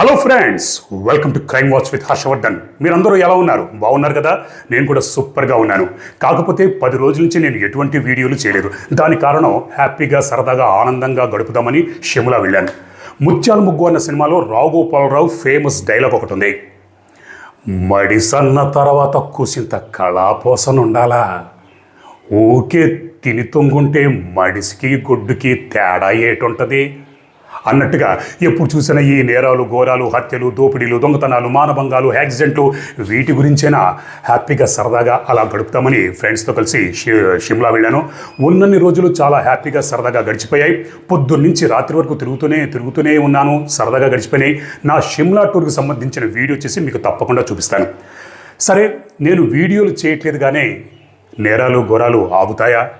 Hello friends welcome to crime watch with Harshavardhan మీరందరూ ఎలా ఉన్నారు? బాగున్నారు కదా? నేను కూడా సూపర్గా ఉన్నాను. కాకపోతే పది రోజుల నుంచి నేను ఎటువంటి వీడియోలు చేయలేదు. దాని కారణం హ్యాపీగా సరదాగా ఆనందంగా గడుపుదామని షిమ్లా వెళ్ళాను. ముత్యాల ముగ్గు అన్న సినిమాలో రావు గోపాలరావు ఫేమస్ డైలాగ్ ఒకటి ఉంది. మడిసన్న తర్వాత కూసింత కళాపోసన ఉండాలా? ఊకే తిని తొంగుంటే మడిసికి గుడ్డుకి తేడా ఏటుంటది? అన్నట్టుగా ఎప్పుడు చూసినా ఈ నేరాలు ఘోరాలు హత్యలు దోపిడీలు దొంగతనాలు మానభంగాలు యాక్సిడెంట్లు వీటి గురించేనా? హ్యాపీగా సరదాగా అలా గడుపుతామని ఫ్రెండ్స్తో కలిసి షిమ్లా వెళ్ళాను. ఉన్నన్ని రోజులు చాలా హ్యాపీగా సరదాగా గడిచిపోయాయి. పొద్దున్న నుంచి రాత్రి వరకు తిరుగుతూనే తిరుగుతూనే ఉన్నాను. సరదాగా గడిచిపోయినాయి. నా షిమ్లా టూర్కి సంబంధించిన వీడియో చేసి మీకు తప్పకుండా చూపిస్తాను. సరే నేను వీడియోలు చేయట్లేదు కానీ నేరాలు ఘోరాలు ఆగుతాయా?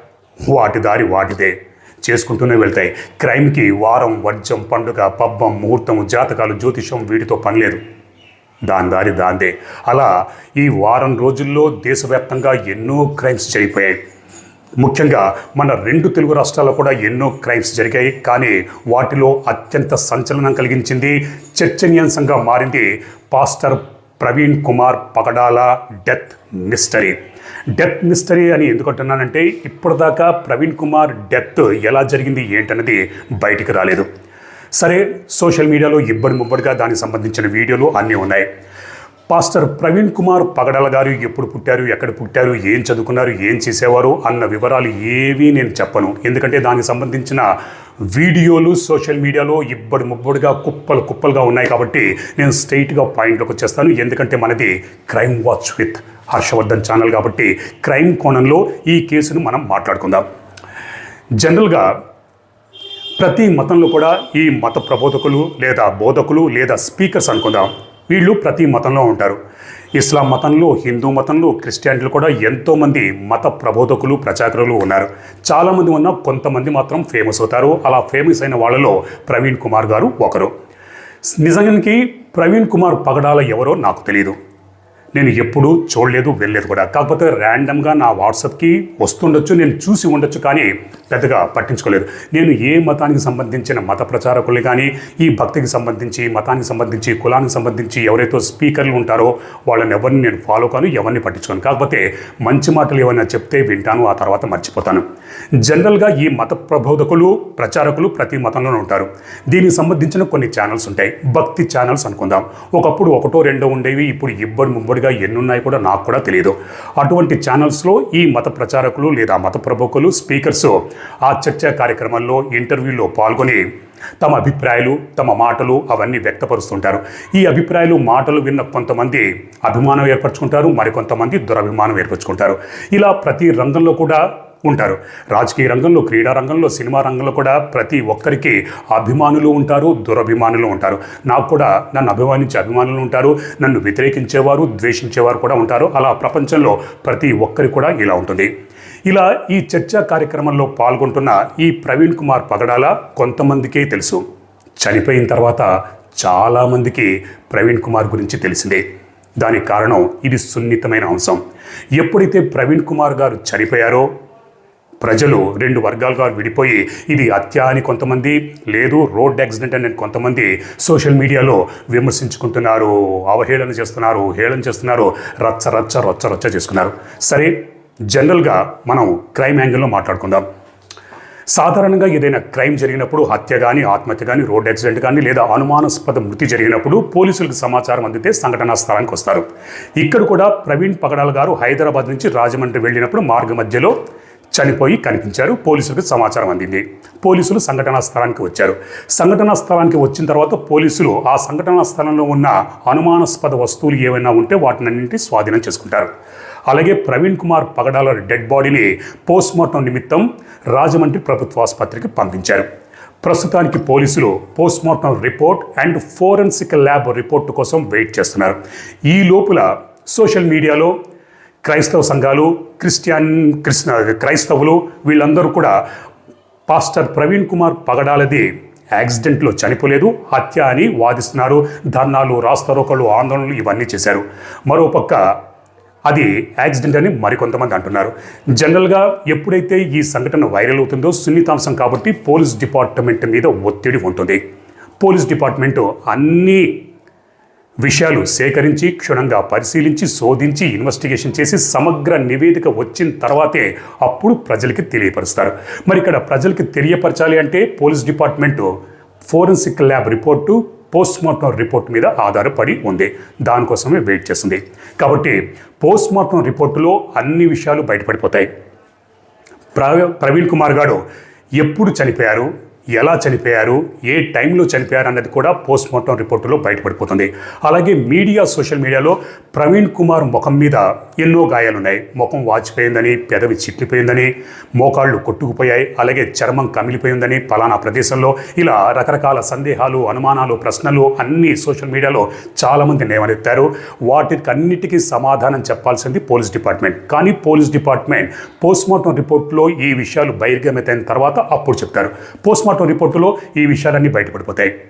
వాటి దారి వాటిదే. చేసుకుంటూనే వెళ్తాయి. క్రైమ్కి వారం వర్జం పండుగ పబ్బం ముహూర్తం జాతకాలు జ్యోతిషం వీటితో పనిలేదు దాని దారి దాందే. అలా ఈ వారం రోజుల్లో దేశవ్యాప్తంగా ఎన్నో క్రైమ్స్ జరిగిపోయాయి. ముఖ్యంగా మన రెండు తెలుగు రాష్ట్రాల్లో కూడా ఎన్నో క్రైమ్స్ జరిగాయి. కానీ వాటిలో అత్యంత సంచలనం కలిగించింది చర్చనీయాంశంగా మారింది pastor Praveen Kumar Pagadala death mystery. Death mystery అని ఎందుకంటున్నానంటే ఇప్పటిదాకా ప్రవీణ్ కుమార్ డెత్ ఎలా జరిగింది ఏంటన్నది బయటికి రాలేదు. సరే సోషల్ మీడియాలో ఇబ్బడి ముబ్బడిగా దానికి సంబంధించిన వీడియోలు అన్నీ ఉన్నాయి. పాస్టర్ ప్రవీణ్ కుమార్ పగడాల గారు ఎప్పుడు పుట్టారు ఎక్కడ పుట్టారు ఏం చదువుకున్నారు ఏం చేసేవారు అన్న వివరాలు ఏవీ నేను చెప్పను. ఎందుకంటే దానికి సంబంధించిన వీడియోలు సోషల్ మీడియాలో ఇబ్బడి ముబ్బడిగా కుప్పలు కుప్పలుగా ఉన్నాయి కాబట్టి నేను స్ట్రైట్గా పాయింట్లోకి వచ్చేస్తాను. ఎందుకంటే మనది crime watch with Harshavardhan channel కాబట్టి క్రైమ్ కోణంలో ఈ కేసును మనం మాట్లాడుకుందాం. జనరల్గా ప్రతి మతంలో కూడా ఈ మత ప్రబోధకులు లేదా బోధకులు లేదా స్పీకర్స్ అనుకుందాం. వీళ్ళు ప్రతి మతంలో ఉంటారు. ఇస్లాం మతంలో హిందూ మతంలో క్రిస్టియానిటీలు కూడా ఎంతోమంది మత ప్రబోధకులు ప్రచారకులు ఉన్నారు. చాలామంది ఉన్న కొంతమంది మాత్రం ఫేమస్ అవుతారు. అలా ఫేమస్ అయిన వాళ్ళలో ప్రవీణ్ కుమార్ గారు ఒకరు. నిజానికి ప్రవీణ్ కుమార్ పగడాల ఎవరో నాకు తెలియదు నేను ఎప్పుడూ చూడలేదు వెళ్ళలేదు కూడా. కాకపోతే ర్యాండమ్గా నా వాట్సాప్కి వస్తుండొచ్చు నేను చూసి ఉండొచ్చు కానీ పెద్దగా పట్టించుకోలేదు. నేను ఏ మతానికి సంబంధించిన మత ప్రచారకులు కానీ ఈ భక్తికి సంబంధించి మతానికి సంబంధించి కులానికి సంబంధించి ఎవరైతే స్పీకర్లు ఉంటారో వాళ్ళని ఎవరిని నేను ఫాలో కాను ఎవరిని పట్టించుకోను. కాకపోతే మంచి మాటలు ఏమైనా చెప్తే వింటాను ఆ తర్వాత మర్చిపోతాను. జనరల్గా ఈ మత ప్రబోధకులు ప్రచారకులు ప్రతి మతంలోనూ ఉంటారు. దీనికి సంబంధించిన కొన్ని ఛానల్స్ ఉంటాయి. భక్తి ఛానల్స్ అనుకుందాం. ఒకప్పుడు ఒకటో రెండో ఉండేవి ఇప్పుడు ఇబ్బడి ముబ్బడిగా ఎన్నున్నాయి కూడా నాకు కూడా తెలియదు అటువంటి ఛానల్స్లో ఈ మత ప్రచారకులు లేదా మత ప్రముఖులు స్పీకర్స్ ఆ చర్చా కార్యక్రమాల్లో ఇంటర్వ్యూలో పాల్గొని తమ అభిప్రాయాలు తమ మాటలు అవన్నీ వ్యక్తపరుస్తుంటారు. ఈ అభిప్రాయాలు మాటలు విన్న కొంతమంది అభిమానం ఏర్పరచుకుంటారు మరికొంతమంది దురభిమానం ఏర్పరచుకుంటారు. ఇలా ప్రతి రంగంలో కూడా ఉంటారు. రాజకీయ రంగంలో క్రీడా రంగంలో సినిమా రంగంలో కూడా ప్రతి ఒక్కరికి అభిమానులు ఉంటారు దురభిమానులు ఉంటారు. నాకు కూడా నన్ను అభిమానించే అభిమానులు ఉంటారు నన్ను వ్యతిరేకించేవారు ద్వేషించేవారు కూడా ఉంటారు. అలా ప్రపంచంలో ప్రతి ఒక్కరి కూడా ఇలా ఉంటుంది. ఇలా ఈ చర్చా కార్యక్రమంలో పాల్గొంటున్న ఈ ప్రవీణ్ కుమార్ పగడాల కొంతమందికే తెలుసు. చనిపోయిన తర్వాత చాలామందికి ప్రవీణ్ కుమార్ గురించి తెలిసిందే. దానికి కారణం ఇది సున్నితమైన అంశం. ఎప్పుడైతే ప్రవీణ్ కుమార్ గారు చనిపోయారో ప్రజలు రెండు వర్గాలుగా విడిపోయి ఇది హత్య అని కొంతమంది లేదు రోడ్ యాక్సిడెంట్ అని కొంతమంది సోషల్ మీడియాలో విమర్శించుకుంటున్నారు అవహేళన చేస్తున్నారు హేళన చేస్తున్నారు రచ్చ రచ్చ రచ్చ రచ్చ చేసుకున్నారు. సరే జనరల్గా మనం క్రైమ్ యాంగిల్లో మాట్లాడుకుందాం. సాధారణంగా ఏదైనా క్రైమ్ జరిగినప్పుడు హత్య కానీ ఆత్మహత్య కానీ రోడ్ యాక్సిడెంట్ కానీ లేదా అనుమానాస్పద మృతి జరిగినప్పుడు పోలీసులకు సమాచారం అందితే సంఘటనా స్థలానికి వస్తారు. ఇక్కడ కూడా ప్రవీణ్ పగడాల్ గారు హైదరాబాద్ నుంచి రాజమండ్రి వెళ్ళినప్పుడు మార్గ మధ్యలో చనిపోయి కనిపించారు. పోలీసులకు సమాచారం అందింది. పోలీసులు సంఘటనా స్థలానికి వచ్చారు. సంఘటనా స్థలానికి వచ్చిన తర్వాత పోలీసులు ఆ సంఘటనా స్థలంలో ఉన్న అనుమానాస్పద వస్తువులు ఏమైనా ఉంటే వాటినన్నింటి స్వాధీనం చేసుకుంటారు. అలాగే ప్రవీణ్ కుమార్ పగడాల డెడ్ బాడీని పోస్ట్మార్టం నిమిత్తం రాజమండ్రి ప్రభుత్వ ఆసుపత్రికి పంపించారు. ప్రస్తుతానికి పోలీసులు postmortem report and forensic lab report కోసం వెయిట్ చేస్తున్నారు. ఈ లోపల సోషల్ మీడియాలో క్రైస్తవ సంఘాలు క్రిస్టియన్ క్రిస్న క్రైస్తవులు వీళ్ళందరూ కూడా పాస్టర్ ప్రవీణ్ కుమార్ పగడాలది యాక్సిడెంట్లో చనిపోలేదు హత్య అని వాదిస్తున్నారు ధర్నాలు రాస్తారోకళ్ళు ఆందోళనలు ఇవన్నీ చేశారు. మరోపక్క అది యాక్సిడెంట్ అని మరికొంతమంది అంటున్నారు. జనరల్గా ఎప్పుడైతే ఈ సంఘటన వైరల్ అవుతుందో సున్నితాంశం కాబట్టి పోలీస్ డిపార్ట్మెంట్ మీద ఒత్తిడి ఉంటుంది. పోలీస్ డిపార్ట్మెంటు అన్ని విషయాలు సేకరించి క్షుణ్ణంగా పరిశీలించి శోధించి ఇన్వెస్టిగేషన్ చేసి సమగ్ర నివేదిక వచ్చిన తర్వాతే అప్పుడు ప్రజలకి తెలియపరుస్తారు. మరి ఇక్కడ ప్రజలకి తెలియపరచాలి అంటే police department forensic lab report post mortem report మీద ఆధారపడి ఉంది. దానికోసమే వెయిట్ చేస్తుంది. కాబట్టి పోస్ట్ మార్టం రిపోర్టులో అన్ని విషయాలు బయటపడిపోతాయి. ప్ర- ప్రవీణ్ కుమార్ గారు ఎప్పుడు చనిపోయారు? ఎలా చనిపోయారు ఏ టైంలో చనిపోయారు అన్నది కూడా పోస్ట్ మార్టం రిపోర్టులో బయటపడిపోతుంది. అలాగే మీడియా సోషల్ మీడియాలో ప్రవీణ్ కుమార్ ముఖం మీద ఎన్నో గాయాలున్నాయి. ముఖం వాచిపోయిందని పెదవి చిట్లిపోయిందని మోకాళ్ళు కొట్టుకుపోయాయి అలాగే చర్మం కమిలిపోయిందని పలానా ప్రదేశంలో ఇలా రకరకాల సందేహాలు అనుమానాలు ప్రశ్నలు అన్నీ సోషల్ మీడియాలో చాలామంది లేవనెత్తారు వాటికి అన్నిటికీ సమాధానం చెప్పాల్సింది పోలీస్ డిపార్ట్మెంట్. కానీ పోలీస్ డిపార్ట్మెంట్ పోస్ట్ మార్టం రిపోర్ట్లో ఈ విషయాలు బహిర్గతమైన తర్వాత అప్పుడు చెప్తారు. పోస్ట్ మార్టం రిపోర్టులో ఈ విషయాలన్నీ బయటపడిపోతాయి.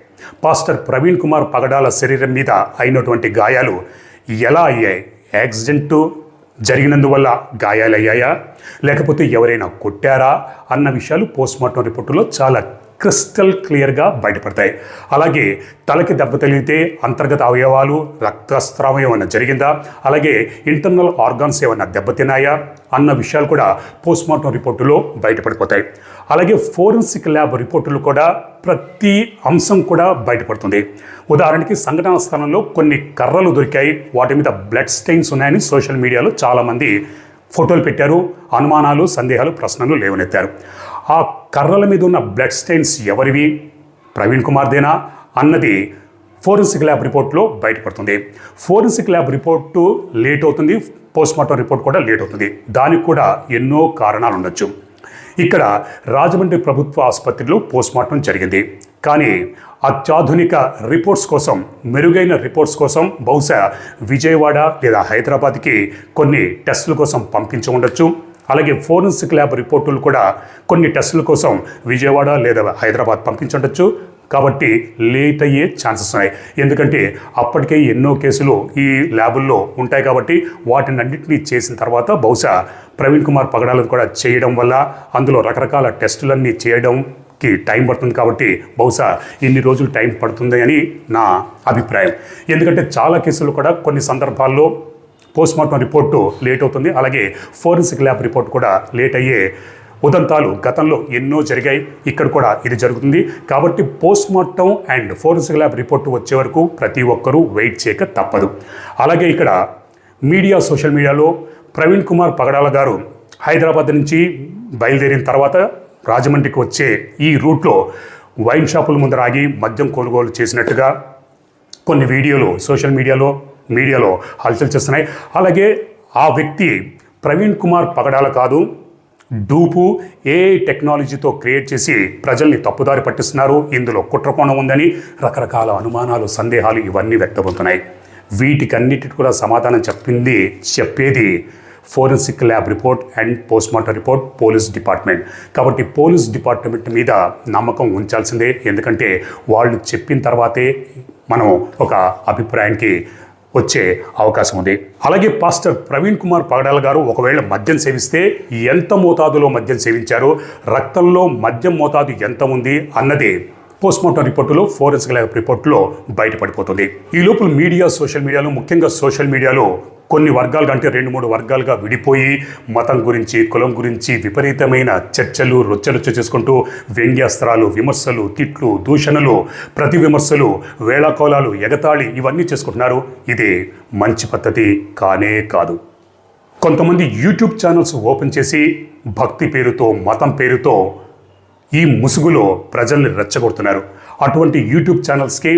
పాస్టర్ ప్రవీణ్ కుమార్ పగడాల శరీరం మీద అయినటువంటి గాయాలు ఎలా అయ్యాయి? యాక్సిడెంటు జరిగినందువల్ల గాయాలయ్యాయా? లేకపోతే ఎవరైనా కొట్టారా? అన్న విషయాలు పోస్ట్మార్టం రిపోర్టులో చాలా క్రిస్టల్ క్లియర్గా బయటపడతాయి. అలాగే తలకి దెబ్బ తగిలితే అంతర్గత అవయవాలు రక్తస్రావం ఏమైనా జరిగిందా? అలాగే ఇంటర్నల్ ఆర్గాన్స్ ఏమైనా దెబ్బతిన్నాయా అన్న విషయాలు కూడా పోస్ట్మార్టం రిపోర్టులో బయటపడిపోతాయి. అలాగే ఫోరెన్సిక్ ల్యాబ్ రిపోర్టులు కూడా ప్రతి అంశం కూడా బయటపడుతుంది. ఉదాహరణకి సంఘటన స్థలంలో కొన్ని కర్రలు దొరికాయి. వాటి మీద బ్లడ్ స్టెయిన్స్ ఉన్నాయని సోషల్ మీడియాలో చాలామంది ఫోటోలు పెట్టారు. అనుమానాలు సందేహాలు ప్రశ్నలు లేవనెత్తారు. ఆ కర్రల మీద ఉన్న బ్లడ్ స్టెయిన్స్ ఎవరివి? ప్రవీణ్ కుమార్దేనా? అన్నది ఫోరెన్సిక్ ల్యాబ్ రిపోర్ట్లో బయటపడుతుంది. ఫోరెన్సిక్ ల్యాబ్ రిపోర్టు లేట్ అవుతుంది. పోస్ట్మార్టం రిపోర్ట్ కూడా లేట్ అవుతుంది. దానికి కూడా ఎన్నో కారణాలు ఉండొచ్చు. ఇక్కడ రాజమండ్రి ప్రభుత్వ ఆసుపత్రిలో పోస్ట్మార్టం జరిగింది. కానీ అత్యాధునిక రిపోర్ట్స్ కోసం మెరుగైన రిపోర్ట్స్ కోసం బహుశా విజయవాడ లేదా హైదరాబాద్కి కొన్ని టెస్టుల కోసం పంపించి ఉండొచ్చు. అలాగే ఫోరెన్సిక్ ల్యాబ్ రిపోర్టులు కూడా కొన్ని టెస్టుల కోసం విజయవాడ లేదా హైదరాబాద్ పంపించుండొచ్చు. కాబట్టి లేట్ అయ్యే ఛాన్సెస్ ఉన్నాయి. ఎందుకంటే అప్పటికే ఎన్నో కేసులు ఈ ల్యాబుల్లో ఉంటాయి కాబట్టి వాటిని అన్నింటినీ చేసిన తర్వాత బహుశా ప్రవీణ్ కుమార్ పగడాలను కూడా చేయడం వల్ల అందులో రకరకాల టెస్టులన్నీ చేయడంకి టైం పడుతుంది కాబట్టి బహుశా ఇన్ని రోజులు టైం పడుతుంది అని నా అభిప్రాయం. ఎందుకంటే చాలా కేసులు కూడా కొన్ని సందర్భాల్లో పోస్ట్మార్టం రిపోర్టు లేట్ అవుతుంది. అలాగే ఫోరెన్సిక్ ల్యాబ్ రిపోర్ట్ కూడా లేట్ అయ్యే ఉదంతాలు గతంలో ఎన్నో జరిగాయి. ఇక్కడ కూడా ఇది జరుగుతుంది. కాబట్టి post mortem and forensic lab report వచ్చే వరకు ప్రతి ఒక్కరూ వెయిట్ చేయక తప్పదు. అలాగే ఇక్కడ మీడియా సోషల్ మీడియాలో ప్రవీణ్ కుమార్ పగడాల గారు హైదరాబాద్ నుంచి బయలుదేరిన తర్వాత రాజమండ్రికి వచ్చే ఈ రూట్లో వైన్ షాపుల ముందర ఆగి మద్యం కొనుగోలు చేసినట్టుగా కొన్ని వీడియోలు సోషల్ మీడియాలో మీడియాలో హల్చల్ చేస్తున్నాయి. అలాగే ఆ వ్యక్తి ప్రవీణ్ కుమార్ పగడాల కాదు డూపు ఏ టెక్నాలజీతో క్రియేట్ చేసి ప్రజల్ని తప్పుదారి పట్టిస్తున్నారు. ఇందులో కుట్రకోణం ఉందని రకరకాల అనుమానాలు సందేహాలు ఇవన్నీ వ్యక్తమవుతున్నాయి. వీటికన్నిటికి కూడా సమాధానం చెప్పింది చెప్పేది forensic lab report and postmortem report police department. కాబట్టి పోలీస్ డిపార్ట్మెంట్ మీద నమ్మకం ఉంచాల్సిందే. ఎందుకంటే వాళ్ళు చెప్పిన తర్వాతే మనం ఒక అభిప్రాయానికి వచ్చే అవకాశం ఉంది. అలాగే పాస్టర్ ప్రవీణ్ కుమార్ పగడాల గారు ఒకవేళ మద్యం సేవిస్తే ఎంత మోతాదులో మద్యం సేవించారు? రక్తంలో మద్యం మోతాదు ఎంత ఉంది? అన్నది పోస్ట్మార్టం రిపోర్టులో ఫోరెన్సిక్ ల్యాబ్ రిపోర్టులో బయటపడిపోతుంది. ఈ లోపల మీడియా సోషల్ మీడియాలో ముఖ్యంగా సోషల్ మీడియాలో కొన్ని వర్గాలుగా అంటే రెండు మూడు వర్గాలుగా విడిపోయి మతం గురించి కులం గురించి విపరీతమైన చర్చలు రొచ్చరొచ్చ చేసుకుంటూ వ్యంగ్యాస్త్రాలు విమర్శలు తిట్లు దూషణలు ప్రతి విమర్శలు వేళాకోలాలు ఎగతాళి ఇవన్నీ చేసుకుంటున్నారు. ఇది మంచి పద్ధతి కానే కాదు. కొంతమంది యూట్యూబ్ ఛానల్స్ ఓపెన్ చేసి భక్తి పేరుతో మతం పేరుతో ఈ ముసుగులో ప్రజల్ని రెచ్చగొడుతున్నారు. అటువంటి యూట్యూబ్ ఛానల్స్కి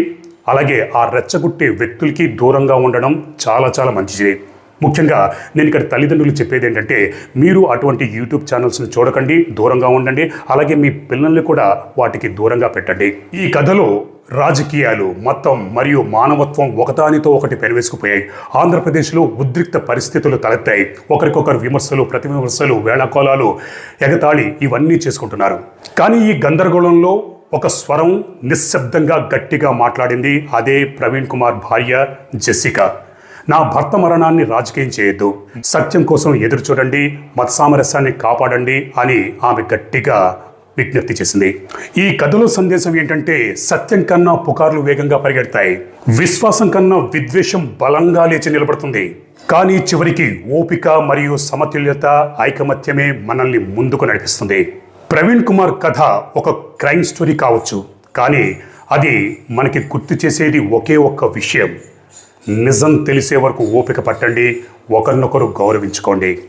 అలాగే ఆ రెచ్చగొట్టే వ్యక్తులకి దూరంగా ఉండడం చాలా చాలా మంచిది. ముఖ్యంగా నేను ఇక్కడ తల్లిదండ్రులు చెప్పేది ఏంటంటే మీరు అటువంటి యూట్యూబ్ ఛానల్స్ని చూడకండి దూరంగా ఉండండి అలాగే మీ పిల్లల్ని కూడా వాటికి దూరంగా పెట్టండి. ఈ కథలో రాజకీయాలు మతం మరియు మానవత్వం ఒకదానితో ఒకటి పెనవేసుకుపోయాయి ఆంధ్రప్రదేశ్లో ఉద్రిక్త పరిస్థితులు తలెత్తాయి. ఒకరికొకరు విమర్శలు ప్రతి విమర్శలు వేళాకోళాలు ఎగతాళి ఇవన్నీ చేసుకుంటున్నారు. కానీ ఈ గందరగోళంలో ఒక స్వరం నిశ్శబ్దంగా గట్టిగా మాట్లాడింది అదే ప్రవీణ్ కుమార్ భార్య జెసికా నా భర్త మరణాన్ని రాజకీయం చేయొద్దు. సత్యం కోసం ఎదురు చూడండి మత సామరస్యాన్ని కాపాడండి అని ఆమె గట్టిగా విజ్ఞప్తి చేసింది. ఈ కథలో సందేశం ఏంటంటే సత్యం కన్నా పుకార్లు వేగంగా పరిగెడతాయి. విశ్వాసం కన్నా విద్వేషం బలంగా లేచి నిలబడుతుంది. కానీ చివరికి ఓపిక మరియు సమతుల్యత ఐకమత్యమే మనల్ని ముందుకు నడిపిస్తుంది. ప్రవీణ్ కుమార్ కథ ఒక క్రైమ్ స్టోరీ కావచ్చు. కానీ అది మనకి గుర్తు చేసేది ఒకే ఒక్క విషయం. నిజం తెలిసే వరకు ఓపిక పట్టండి ఒకరినొకరు గౌరవించుకోండి.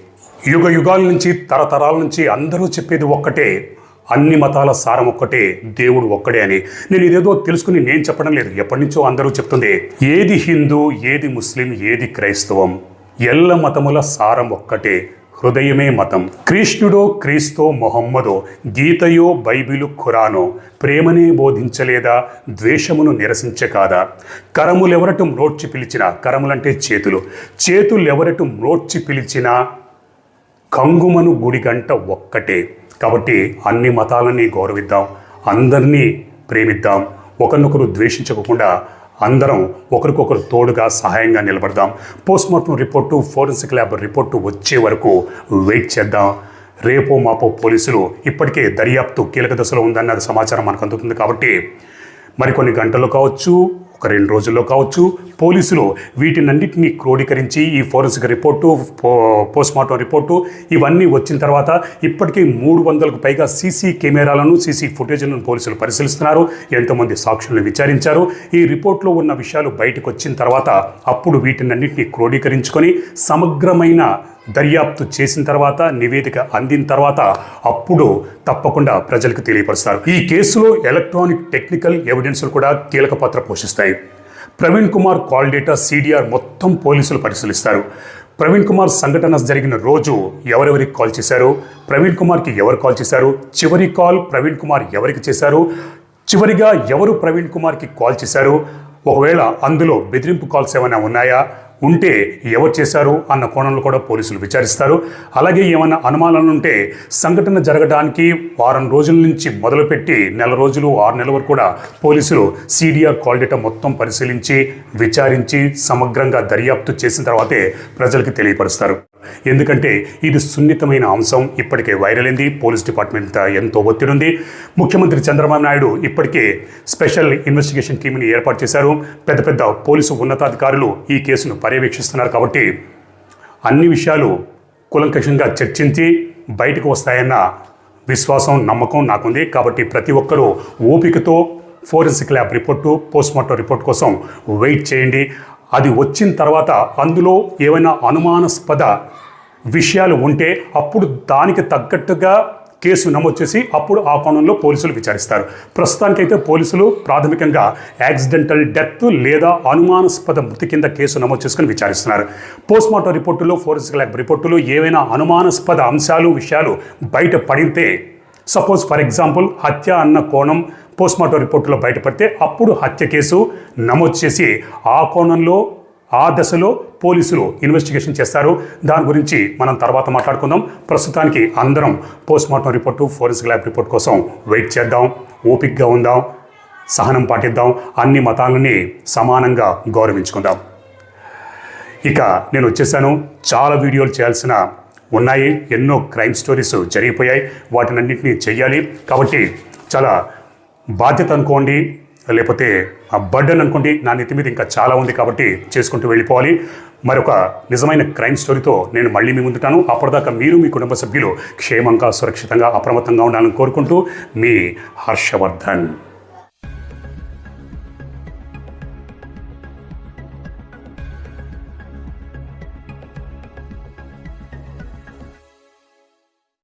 యుగ యుగాల నుంచి తరతరాల నుంచి అందరూ చెప్పేది ఒక్కటే అన్ని మతాల సారం ఒక్కటే దేవుడు ఒక్కడే అని. నేను ఇదేదో తెలుసుకుని నేను చెప్పడం లేదు ఎప్పటి నుంచో అందరూ చెప్తుంది ఏది హిందూ ఏది ముస్లిం ఏది క్రైస్తవం ఎల్ల మతముల సారం ఒక్కటే హృదయమే మతం. కృష్ణుడో క్రీస్తో మొహమ్మదో గీతయో బైబిలు ఖురానో ప్రేమనే బోధించలేదా ద్వేషమును నిరసించకాదా? కరములెవరటు మ్రోడ్చి పిలిచినా కరములంటే చేతులు. చేతులెవరటు మ్రోడ్చి పిలిచినా కంగుమను గుడి గంట ఒక్కటే. కాబట్టి అన్ని మతాలని గౌరవిద్దాం అందరినీ ప్రేమిద్దాం. ఒకరినొకరు ద్వేషించకుండా అందరం ఒకరికొకరు తోడుగా సహాయంగా నిలబడదాం. Postmortem report forensic lab report వచ్చే వరకు వెయిట్ చేద్దాం. రేపో మాపో పోలీసులు ఇప్పటికే దర్యాప్తు కీలక దశలో ఉందన్న సమాచారం మనకు అందుతుంది కాబట్టి మరికొన్ని గంటలు కావచ్చు. ఒక రెండు రోజుల్లో కావచ్చు పోలీసులు వీటినన్నింటినీ క్రోడీకరించి ఈ ఫోరెన్సిక్ రిపోర్టు పో పోస్ట్మార్టం రిపోర్టు ఇవన్నీ వచ్చిన తర్వాత ఇప్పటికీ మూడు వందలకు పైగా సీసీ కెమెరాలను సీసీ ఫుటేజ్లను పోలీసులు పరిశీలిస్తున్నారు. ఎంతోమంది సాక్షులను విచారించారు. ఈ రిపోర్ట్లో ఉన్న విషయాలు బయటకు వచ్చిన తర్వాత అప్పుడు వీటినన్నింటినీ క్రోడీకరించుకొని సమగ్రమైన దర్యాప్తు చేసిన తర్వాత నివేదిక అందిన తర్వాత అప్పుడు తప్పకుండా ప్రజలకు తెలియపరుస్తారు. ఈ కేసులో ఎలక్ట్రానిక్ టెక్నికల్ ఎవిడెన్స్లు కూడా కీలక పాత్ర పోషిస్తాయి. Praveen Kumar call data CDR మొత్తం పోలీసులు పరిశీలిస్తారు. ప్రవీణ్ కుమార్ సంఘటన జరిగిన రోజు ఎవరెవరికి కాల్ చేశారు? ప్రవీణ్ కుమార్కి ఎవరు కాల్ చేశారు? చివరి కాల్ ప్రవీణ్ కుమార్ ఎవరికి చేశారు? చివరిగా ఎవరు ప్రవీణ్ కుమార్కి కాల్ చేశారు? ఒకవేళ అందులో బెదిరింపు కాల్స్ ఏమైనా ఉన్నాయా? ఉంటే ఎవరు చేశారు అన్న కోణంలో కూడా పోలీసులు విచారిస్తారు. అలాగే ఏమైనా అనుమానాలు ఉంటే సంఘటన జరగడానికి వారం రోజుల నుంచి మొదలుపెట్టి నెల రోజులు ఆరు నెలల వరకు కూడా పోలీసులు సిడిఆర్ కాల్ డేటా మొత్తం పరిశీలించి విచారించి సమగ్రంగా దర్యాప్తు చేసిన తర్వాతే ప్రజలకు తెలియపరుస్తారు. ఎందుకంటే ఇది సున్నితమైన అంశం. ఇప్పటికే వైరల్ అయింది పోలీస్ డిపార్ట్మెంట్ ఎంతో ఒత్తిడి ఉంది. ముఖ్యమంత్రి చంద్రబాబు నాయుడు ఇప్పటికే స్పెషల్ ఇన్వెస్టిగేషన్ టీంని ఏర్పాటు చేశారు. పెద్ద పెద్ద పోలీసు ఉన్నతాధికారులు ఈ కేసును పర్యవేక్షిస్తున్నారు కాబట్టి అన్ని విషయాలు కులంకషంగా చర్చించి బయటకు వస్తాయన్న విశ్వాసం నమ్మకం నాకుంది. కాబట్టి ప్రతి ఒక్కరూ ఓపికతో forensic lab report postmortem report కోసం వెయిట్ చేయండి. అది వచ్చిన తర్వాత అందులో ఏమైనా అనుమానాస్పద విషయాలు ఉంటే అప్పుడు దానికి తగ్గట్టుగా కేసు నమోదు చేసి అప్పుడు ఆ కోణంలో పోలీసులు విచారిస్తారు. ప్రస్తుతానికైతే పోలీసులు ప్రాథమికంగా యాక్సిడెంటల్ డెత్ లేదా అనుమానాస్పద మృతి కింద కేసు నమోదు చేసుకుని విచారిస్తున్నారు. పోస్ట్మార్టం రిపోర్టులో ఫోరెన్సిక్ ల్యాబ్ రిపోర్టులో ఏవైనా అనుమానాస్పద అంశాలు విషయాలు బయట పడితే సపోజ్ ఫర్ ఎగ్జాంపుల్ హత్య అన్న కోణం పోస్ట్మార్టం రిపోర్టులో బయటపడితే అప్పుడు హత్య కేసు నమోదు చేసి ఆ కోణంలో ఆ దశలో పోలీసులు ఇన్వెస్టిగేషన్ చేస్తారు. దాని గురించి మనం తర్వాత మాట్లాడుకుందాం. ప్రస్తుతానికి అందరం postmortem report forensic lab report కోసం వెయిట్ చేద్దాం. ఓపిక్గా ఉందాం. సహనం పాటిద్దాం. అన్ని మతాలని సమానంగా గౌరవించుకుందాం. ఇక నేను వచ్చేసాను. చాలా వీడియోలు చేయాల్సిన ఉన్నాయి. ఎన్నో క్రైమ్ స్టోరీస్ జరిగిపోయాయి. వాటినన్నింటినీ చెయ్యాలి. కాబట్టి చాలా బాధ్యత అనుకోండి లేకపోతే ఆ బర్డన్ అనుకోండి నా నెత్తి మీద ఇంకా చాలా ఉంది కాబట్టి చేసుకుంటూ వెళ్ళిపోవాలి. మరొక నిజమైన క్రైమ్ స్టోరీతో నేను మళ్ళీ మీ ముందుటాను. అప్పటిదాకా మీరు మీ కుటుంబ సభ్యులు క్షేమంగా సురక్షితంగా అప్రమత్తంగా ఉండాలని కోరుకుంటూ మీ హర్షవర్ధన్.